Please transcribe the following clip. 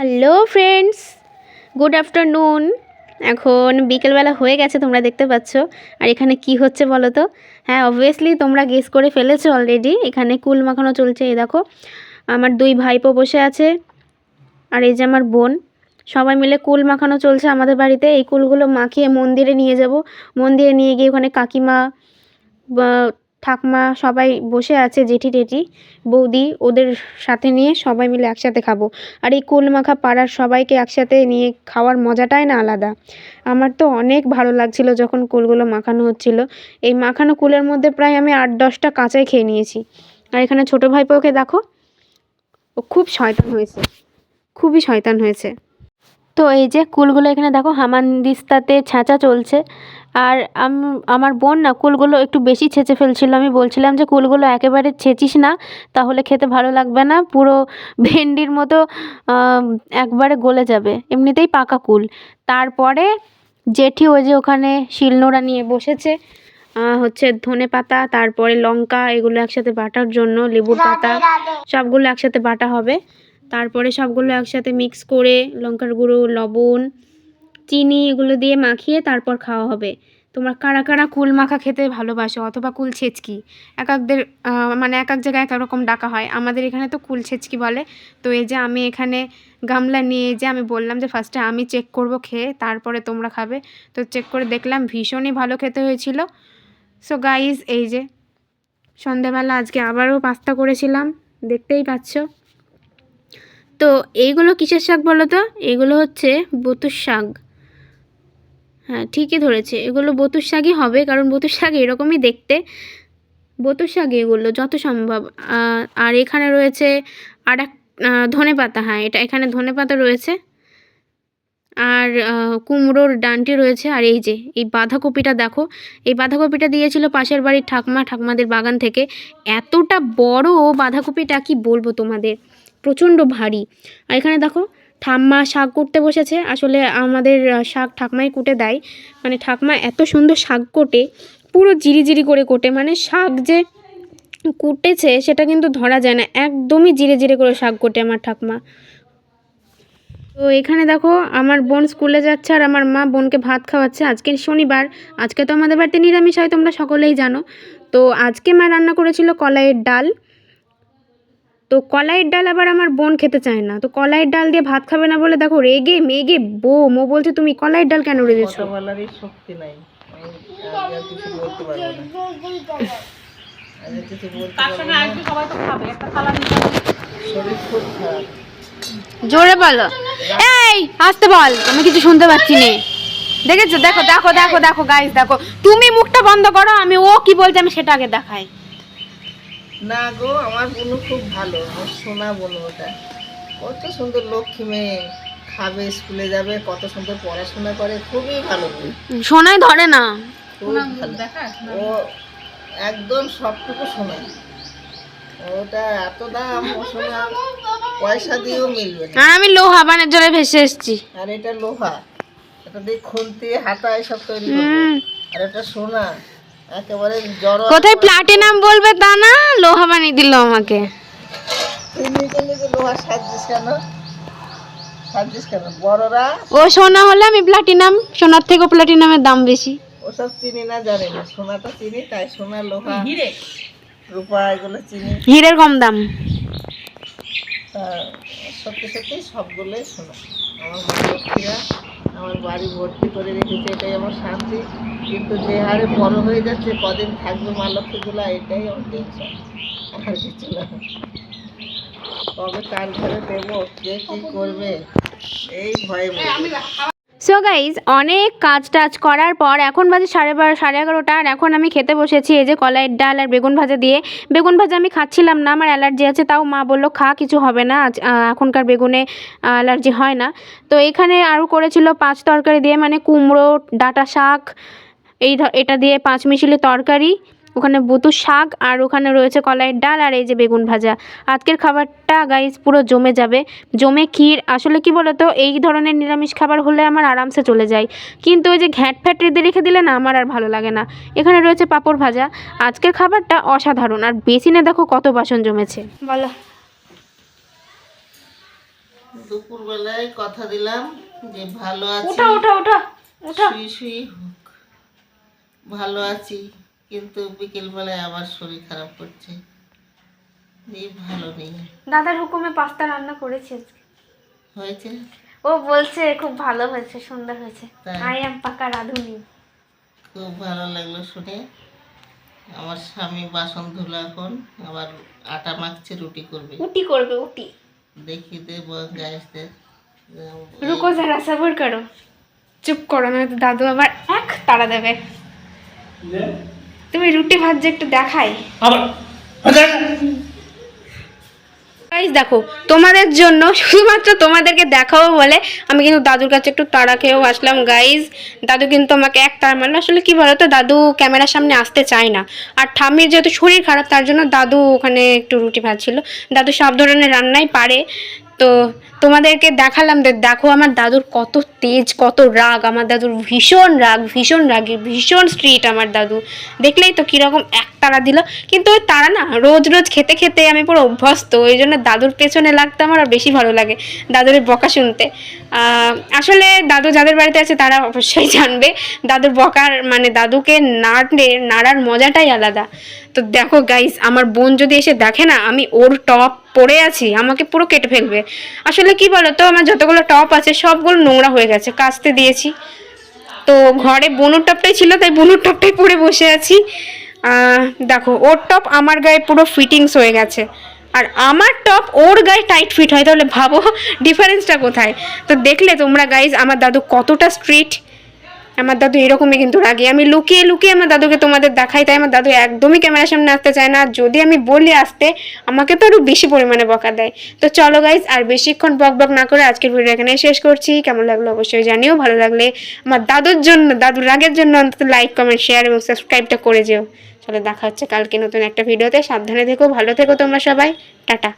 Hello friends, good afternoon. এখন বিকেলবেলা হয়ে গেছে, তোমরা দেখতে পাচ্ছ। আর এখানে কি হচ্ছে বলো তো? হ্যাঁ অবভিয়াসলি তোমরা গেস করে ফেলেছো অলরেডি এখানে কুল মাখানো চলছে, এই দেখো। আমার দুই ভাইপো বসে আছে, আর এই যে আমার বোন। সবাই মিলে কুল মাখানো চলছে আমাদের বাড়িতে। এই কুলগুলো মাখিয়ে মন্দিরে নিয়ে যাব। মন্দিরে নিয়ে গিয়ে ওখানে কাকিমা ঠাকমা সবাই বসে আছে জেঠি টেঠি, বৌদি ওদের সাথে নিয়ে সবাই মিলে একসাথে খাব। আর এই কুল মাখা পাড়ার সবাইকে একসাথে নিয়ে খাওয়ার মজাটাই না আলাদা। আমার তো অনেক ভালো লাগছিল যখন কুলগুলো মাখানো হচ্ছিল। এই মাখানো কুলের মধ্যে প্রায় আমি আট দশটা কাঁচাই খেয়ে নিয়েছি। আর এখানে ছোটো ভাইপোকে দেখো, ও খুব শয়তান হয়েছে। খুবই শয়তান হয়েছে। তো এই যে কুলগুলো এখানে দেখো হামানদিস্তাতে ছাঁচা চলছে। আর আম- আমার বোন না কুলগুলো একটু বেশি ছেঁচে ফেলছিল। আমি বলছিলাম যে কুলগুলো একেবারে ছেঁচিস না তাহলে খেতে ভালো লাগবে না। পুরো ভেন্ডির মতো একবারে গলে যাবে। এমনিতেই পাকা কুল। তারপরে জেঠি ওই যে ওখানে শিলনোড়া নিয়ে বসেছে। হচ্ছে ধনে পাতা তারপরে লঙ্কা এগুলো একসাথে বাটার জন্য লেবুর পাতা সবগুলো একসাথে বাটা হবে। তারপরে সবগুলো একসাথে মিক্স করে লঙ্কার গুঁড়ো, লবণ, চিনি এগুলো দিয়ে মাখিয়ে তারপর খাওয়া হবে। তোমরা কারা কারা কুল মাখা খেতে ভালোবাসো অথবা কুল ছেচকি? এক একদের মানে এক এক জায়গায় এক রকম ডাকা হয়। আমাদের এখানে তো কুল ছেচকি বলে। তো এই যে আমি এখানে গামলা নিয়ে যে আমি বললাম যে ফার্স্টে আমি চেক করব খেয়ে, তারপরে তোমরা খাবে। তো চেক করে দেখলাম ভীষণই ভালো খেতে হয়েছিল। সো গাইজ এই যে সন্ধেবেলা আজকে আবারও পাস্তা করেছিলাম। দেখতেই পাচ্ছ। তো এইগুলো কিসের শাক বলো তো? এগুলো হচ্ছে বতুর শাক। হ্যাঁ ঠিকই ধরেছে। এগুলো বতুর শাকই হবে, কারণ বতুর শাক এরকমই দেখতে। বতুর শাক এগুলো, যত সম্ভব। আর এখানে রয়েছে আর এক ধনে পাতা। হ্যাঁ এটা এখানে ধনে পাতা রয়েছে। আর কুমড়োর ডানটি রয়েছে। আর এই যে, এই বাঁধাকপিটা দেখো। এই বাঁধাকপিটা দিয়েছিল পাশের বাড়ির ঠাকমা, ঠাকমাদের বাগান থেকে। এতটা বড় বাঁধাকপিটা কি বলব তোমাদের? প্রচণ্ড ভারী। আর এখানে দেখো, ঠাম্মা শাক করতে বসেছে। আসলে আমাদের শাক ঠাকমাই কুটে দেয়। মানে ঠাকমা এত সুন্দর শাক কোটে, পুরো জিরি জিরি করে কোটে। মানে শাক যে কুটেছে, সেটা কিন্তু ধরা যায় না। একদমই জিরে জিরে করে শাক কোটে আমার ঠাকমা। তো এখানে দেখো, আমার বোন স্কুলে যাচ্ছে আর আমার মা বোনকে ভাত খাওয়াচ্ছে। আজকে শনিবার, আজকে তো আমাদের বাড়িতে নিরামিষ হয়, তোমরা সকলেই জানো। তো আজকে মা রান্না করেছিল কলাইয়ের ডাল। তো কলাইয়ের ডাল আবার আমার বোন খেতে চায় না। তো কলাইয়ের ডাল দিয়ে ভাত খাবে না বলে দেখো রেগে মেগে বোম ও বলছে তুমি কলাইয়ের ডাল কেন শক্তি নাই। খারাপ। জোরে বলো। এই আসতে বল আমি কিছু শুনতে পাচ্ছি না। দেখেছ? দেখো দেখো দেখো দেখো গাইস দেখো। তুমি মুখটা বন্ধ করো আমি ও কি বলছে আমি সেটা আগে দেখাই। না গো আমার বোনু খুব ভালো। আমার সোনা বোনু ওটা কত সুন্দর লক্ষ্মী মেয়ে। খাবে স্কুলে যাবে কত সুন্দর পড়াশোনা করে খুবই ভালো শোনাই ধরে না। ও একদম সবটুকু শোনায় ওটা এত দাম ও সোনা পয়সা দিয়েও মিলবে না। আমি লোহা বানের জলে ভেসে এসেছি। আর এটা লোহা। এটা দিয়ে খুন্তি হাতা এসব তৈরি করব। আর এটা সোনা। একেবারে জড় কোথায় প্লাটিনাম বলবে তা না লোহা বানিয়ে দিল আমাকে। তুমি নিজে লোহা সাজছিস কেন? সাজছিস কেন? বড়রা? ও সোনা হলে আমি প্লাটিনাম সোনার থেকেও প্লাটিনামের দাম বেশি। ওসব চিনি না জানি না। সোনাটা চিনি তাই সোনা লোহা রূপা এগুলো চিনি। হীরের কম দাম। সত্যি সত্যি সবগুলোই শোনা। আমার মাতৃরা আমার বাড়ি ভর্তি করে রেখেছে, এটাই আমার শান্তি কিন্তু যে হারে বড় হয়ে যাচ্ছে, কদিন থাকবে মা লক্ষ্মীগুলো এটাই আমার টেনশন। আর কিছু না। কবে কার ঘরে দেবো, কে কী করবে? এই ভয়ে। সো গাইজ অনেক কাজ টাজ করার পর এখন বাজে সাড়ে বারো সাড়ে এগারোটা আর এখন আমি খেতে বসেছি এই যে কলাইয়ের ডাল আর বেগুন ভাজা দিয়ে। বেগুন ভাজা আমি খাচ্ছিলাম না, আমার অ্যালার্জি আছে, তাও মা বলল, খা, কিছু হবে না, আজ এখনকার বেগুনে অ্যালার্জি হয় না। তো এখানে আরও করেছিল পাঁচ তরকারি দিয়ে মানে কুমড়ো, ডাঁটা শাক, এই এটা দিয়ে পাঁচ মিশিলি তরকারি। ওখানে বুতুর শাক আর ওখানে রয়েছে কলাইয়ের ডাল আর এই যে বেগুন ভাজা। আজকের খাবারটা গাইস পুরো জমে যাবে। জমে ক্ষীর আসলে কি বলতো এই ধরনের নিরামিষ খাবার হলে আমার আরামসে চলে যায়। কিন্তু ওই যে ঘ্যাট ফ্যাট রেঁধে রেখে দিলে না আমার আর ভালো লাগে না। এখানে রয়েছে পাঁপড় ভাজা। আজকের খাবারটা অসাধারণ। আর বেসিনে দেখো কত বাসন জমেছে। বলো। দুপুরবেলায় কথা দিলাম যে ভালো আছি। ওঠা ওঠা ওঠা ওঠা শুই শুই ভালো আছি। কিন্তু বিকেলবেলায় আবার শরীর খারাপ করছে। এই ভালো নেই। দাদার হুকুমে পাস্তা রান্না করেছি আজকে। হয়েছে? ও বলছে খুব ভালো হয়েছে সুন্দর হয়েছে? আই এম পাকা রাঁধুনি। খুব ভালো লাগল শুনে। আমার স্বামী বাসন ধুলো এখন আবার আটা মাখছে রুটি করবে। উটি করবে উটি। দেখি দেব গ্যাসদের রুকো যারা সাবর করো। চুপ করো না দাদু আবার এক তাড়া দেবে। তুমি রুটি ভাজছে একটু দেখাই। গাইস দেখো তোমাদের জন্য শুধুমাত্র তোমাদেরকে দেখাবো বলে আমি কিন্তু দাদুর কাছে একটু তাড়া খেয়েও আসলাম গাইজ দাদু কিন্তু আমাকে এক তাড়া মারলো। আসলে কি বলতো দাদু ক্যামেরার সামনে আসতে চায় না। আর ঠাম্মির যেহেতু শরীর খারাপ তার জন্য দাদু ওখানে একটু রুটি ভাজছিল। দাদু সব ধরনের রান্নাই পারে। তো তোমাদেরকে দেখালাম দেখো আমার দাদুর কত তেজ, কত রাগ, আমার দাদুর ভীষণ রাগ, ভীষণ রাগী, ভীষণ স্ট্রিট আমার দাদু। দেখলেই তো কীরকম এক তারা দিল। কিন্তু ওই তারা না রোজ রোজ খেতে খেতে আমি পুরো অভ্যস্ত, ওই জন্য দাদুর পেছনে লাগতে আমার আর বেশি ভালো লাগে দাদুর বকা শুনতে। আসলে দাদু যাদের বাড়িতে আছে তারা অবশ্যই জানবে, দাদুর বকার মানে দাদুকে নাড়লে নাড়ার মজাটাই আলাদা। তো দেখো গাইস আমার বোন যদি এসে দেখে না আমি ওর টপ পরে আছি, আমাকে পুরো কেটে ফেলবে। আসলে কি বলো তো আমার যতগুলো টপ আছে সবগুলো নোংরা হয়ে গেছে, কাচতে দিয়েছি। তো ঘরে বনুর টপটাই ছিল, তাই বনুর টপটাই পরে বসে আছি। দেখো, ওর টপ আমার গায়ে পুরো ফিটিংস হয়ে গেছে। আর আমার টপ ওর গায়ে টাইট ফিট হয়, তাহলে ভাবো ডিফারেন্সটা কোথায়? তো দেখলে তোমরা গাইজ আমার দাদু কতটা স্ট্রিট আমার দাদু এরকমই কিন্তু রাগে। আমি লুকিয়ে লুকিয়ে আমার দাদুকে তোমাদের দেখাই, তাই আমার দাদু একদমই ক্যামেরার সামনে আসতে চায় না। যদি আমি বলি আসতে, আমাকে তো আরও বেশি পরিমাণে বকা দেয়। তো চলো গাইজ আর বেশিক্ষণ বক বক না করে আজকের ভিডিও এখানে শেষ করছি। কেমন লাগল অবশ্যই জানিও, ভালো লাগলে আমার দাদুর জন্য, দাদুর রাগের জন্য অন্তত লাইক কমেন্ট শেয়ার এবং সাবস্ক্রাইবটা করে যেও। চলো দেখা হচ্ছে কালকে নতুন একটা ভিডিওতে সাবধানে থেকো, ভালো থেকো তোমরা সবাই। টাটা।